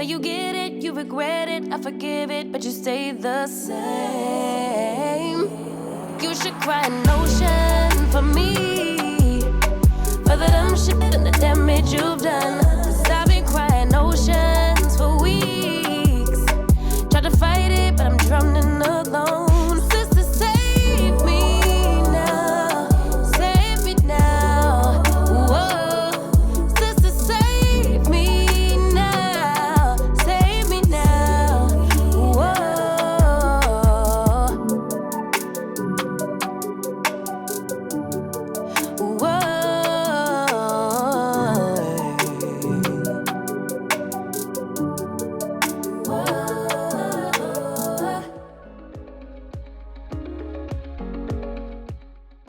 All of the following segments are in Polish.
Say you get it, you regret it, I forgive it, but you stay the same. You should cry an ocean for me. For the dumb shit and the damage you've done.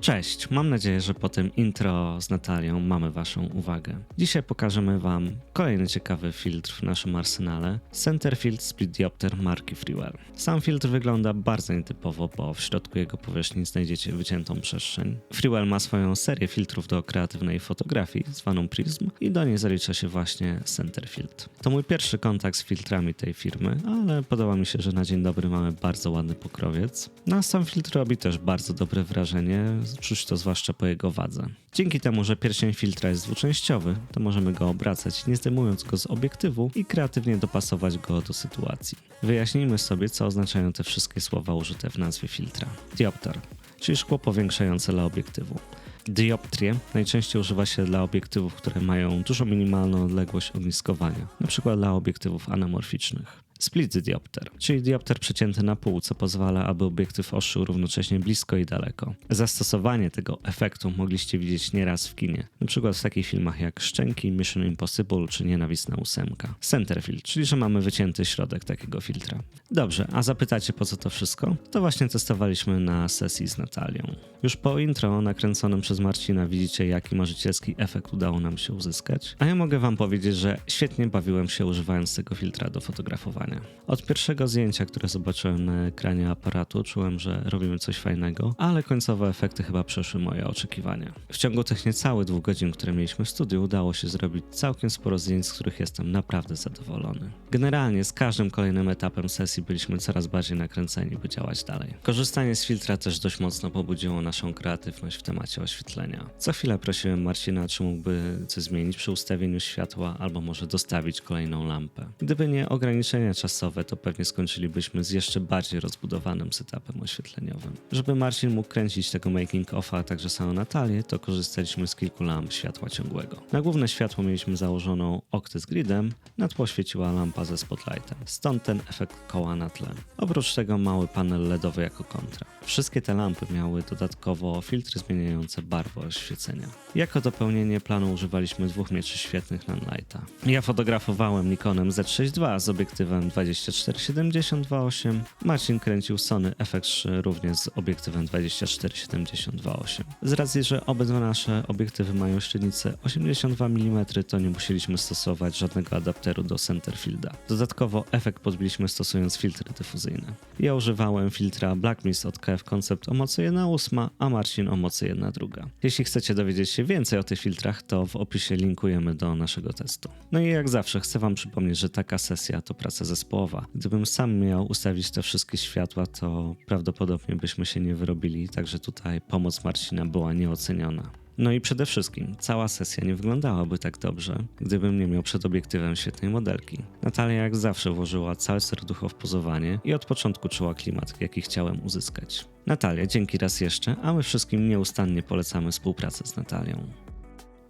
Cześć, mam nadzieję, że po tym intro z Natalią mamy Waszą uwagę. Dzisiaj pokażemy Wam kolejny ciekawy filtr w naszym arsenale Centerfield Split Diopter marki Freewell. Sam filtr wygląda bardzo nietypowo, bo w środku jego powierzchni znajdziecie wyciętą przestrzeń. Freewell ma swoją serię filtrów do kreatywnej fotografii zwaną Prism i do niej zalicza się właśnie Centerfield. To mój pierwszy kontakt z filtrami tej firmy, ale podoba mi się, że na dzień dobry mamy bardzo ładny pokrowiec. No, sam filtr robi też bardzo dobre wrażenie, czuć to zwłaszcza po jego wadze. Dzięki temu, że pierścień filtra jest dwuczęściowy, to możemy go obracać nie zdejmując go z obiektywu i kreatywnie dopasować go do sytuacji. Wyjaśnijmy sobie, co oznaczają te wszystkie słowa użyte w nazwie filtra. Diopter, czyli szkło powiększające dla obiektywu. Dioptrię najczęściej używa się dla obiektywów, które mają dużo minimalną odległość ogniskowania, np. dla obiektywów anamorficznych. Split diopter, czyli diopter przecięty na pół, co pozwala, aby obiektyw ostrzył równocześnie blisko i daleko. Zastosowanie tego efektu mogliście widzieć nieraz w kinie, np. w takich filmach jak Szczęki, Mission Impossible czy Nienawistna ósemka. Centerfield, czyli że mamy wycięty środek takiego filtra. Dobrze, a zapytacie po co to wszystko? To właśnie testowaliśmy na sesji z Natalią. Już po intro nakręconym przez Marcina widzicie jaki marzycielski efekt udało nam się uzyskać, a ja mogę wam powiedzieć, że świetnie bawiłem się używając tego filtra do fotografowania. Od pierwszego zdjęcia, które zobaczyłem na ekranie aparatu, czułem, że robimy coś fajnego, ale końcowe efekty chyba przeszły moje oczekiwania. W ciągu tych niecałych dwóch godzin, które mieliśmy w studiu, udało się zrobić całkiem sporo zdjęć, z których jestem naprawdę zadowolony. Generalnie z każdym kolejnym etapem sesji byliśmy coraz bardziej nakręceni, by działać dalej. Korzystanie z filtra też dość mocno pobudziło naszą kreatywność w temacie oświetlenia. Co chwilę prosiłem Marcina, czy mógłby coś zmienić przy ustawieniu światła, albo może dostawić kolejną lampę. Gdyby nie ograniczenia czasowe, to pewnie skończylibyśmy z jeszcze bardziej rozbudowanym setupem oświetleniowym. Żeby Marcin mógł kręcić tego making offa, a także samą Natalię, to korzystaliśmy z kilku lamp światła ciągłego. Na główne światło mieliśmy założoną oktę z gridem, na tło świeciła lampa ze spotlightem. Stąd ten efekt koła na tle. Oprócz tego mały panel LEDowy jako kontra. Wszystkie te lampy miały dodatkowo filtry zmieniające barwę oświecenia. Jako dopełnienie planu używaliśmy dwóch mieczy świetnych Nanlighta. Ja fotografowałem Nikonem Z6 II z obiektywem 24-70-2.8. Marcin kręcił Sony FX3 również z obiektywem 24-70-2.8. Z racji, że obydwa nasze obiektywy mają średnicę 82 mm, to nie musieliśmy stosować żadnego adapteru do Centerfielda. Dodatkowo efekt podbiliśmy stosując filtry dyfuzyjne. Ja używałem filtra Black Mist od KF Concept o mocy 1.8, a Marcin o mocy 1.2. Jeśli chcecie dowiedzieć się więcej o tych filtrach, to w opisie linkujemy do naszego testu. No i jak zawsze chcę wam przypomnieć, że taka sesja to praca zespołowa. Gdybym sam miał ustawić te wszystkie światła, to prawdopodobnie byśmy się nie wyrobili, także tutaj pomoc Marcina była nieoceniona. No i przede wszystkim, cała sesja nie wyglądałaby tak dobrze, gdybym nie miał przed obiektywem świetnej modelki. Natalia jak zawsze włożyła całe serducho w pozowanie i od początku czuła klimat, jaki chciałem uzyskać. Natalia, dzięki raz jeszcze, a my wszystkim nieustannie polecamy współpracę z Natalią.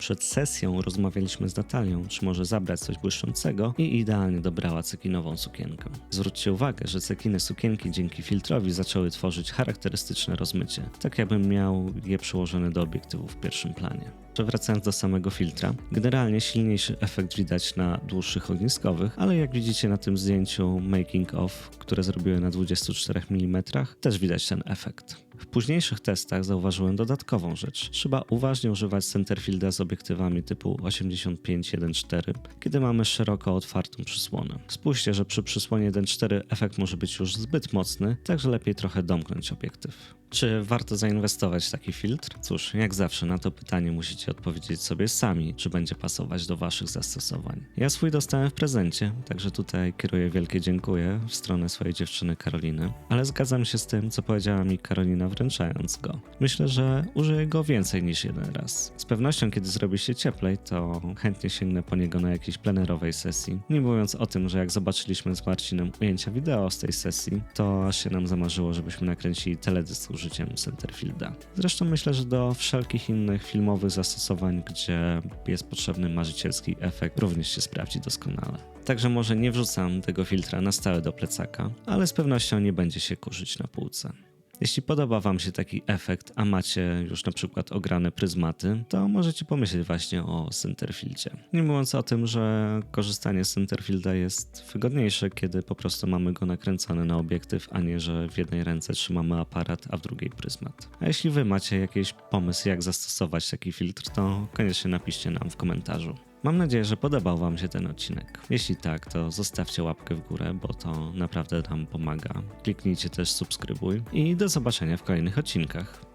Przed sesją rozmawialiśmy z Natalią, czy może zabrać coś błyszczącego i idealnie dobrała cekinową sukienkę. Zwróćcie uwagę, że cekiny sukienki dzięki filtrowi zaczęły tworzyć charakterystyczne rozmycie, tak jakbym miał je przyłożone do obiektywu w pierwszym planie. Wracając do samego filtra, generalnie silniejszy efekt widać na dłuższych ogniskowych, ale jak widzicie na tym zdjęciu making of, które zrobiłem na 24 mm, też widać ten efekt. W późniejszych testach zauważyłem dodatkową rzecz. Trzeba uważnie używać centerfielda z obiektywami typu 85-1.4, kiedy mamy szeroko otwartą przysłonę. Spójrzcie, że przy przysłonie 1.4 efekt może być już zbyt mocny, także lepiej trochę domknąć obiektyw. Czy warto zainwestować w taki filtr? Cóż, jak zawsze na to pytanie musicie odpowiedzieć sobie sami, czy będzie pasować do waszych zastosowań. Ja swój dostałem w prezencie, także tutaj kieruję wielkie dziękuję w stronę swojej dziewczyny Karoliny, ale zgadzam się z tym, co powiedziała mi Karolina wręczając go. Myślę, że użyję go więcej niż jeden raz. Z pewnością, kiedy zrobi się cieplej, to chętnie sięgnę po niego na jakiejś plenerowej sesji. Nie mówiąc o tym, że jak zobaczyliśmy z Marcinem ujęcia wideo z tej sesji, to aż się nam zamarzyło, żebyśmy nakręcili teledysk użyciem Centerfielda. Zresztą myślę, że do wszelkich innych filmowych zastosowań, gdzie jest potrzebny marzycielski efekt, również się sprawdzi doskonale. Także może nie wrzucam tego filtra na stałe do plecaka, ale z pewnością nie będzie się kurzyć na półce. Jeśli podoba Wam się taki efekt, a macie już na przykład ograne pryzmaty, to możecie pomyśleć właśnie o Centerfieldzie. Nie mówiąc o tym, że korzystanie z Centerfielda jest wygodniejsze, kiedy po prostu mamy go nakręcony na obiektyw, a nie, że w jednej ręce trzymamy aparat, a w drugiej pryzmat. A jeśli Wy macie jakiś pomysł, jak zastosować taki filtr, to koniecznie napiszcie nam w komentarzu. Mam nadzieję, że podobał Wam się ten odcinek. Jeśli tak, to zostawcie łapkę w górę, bo to naprawdę nam pomaga. Kliknijcie też subskrybuj i do zobaczenia w kolejnych odcinkach.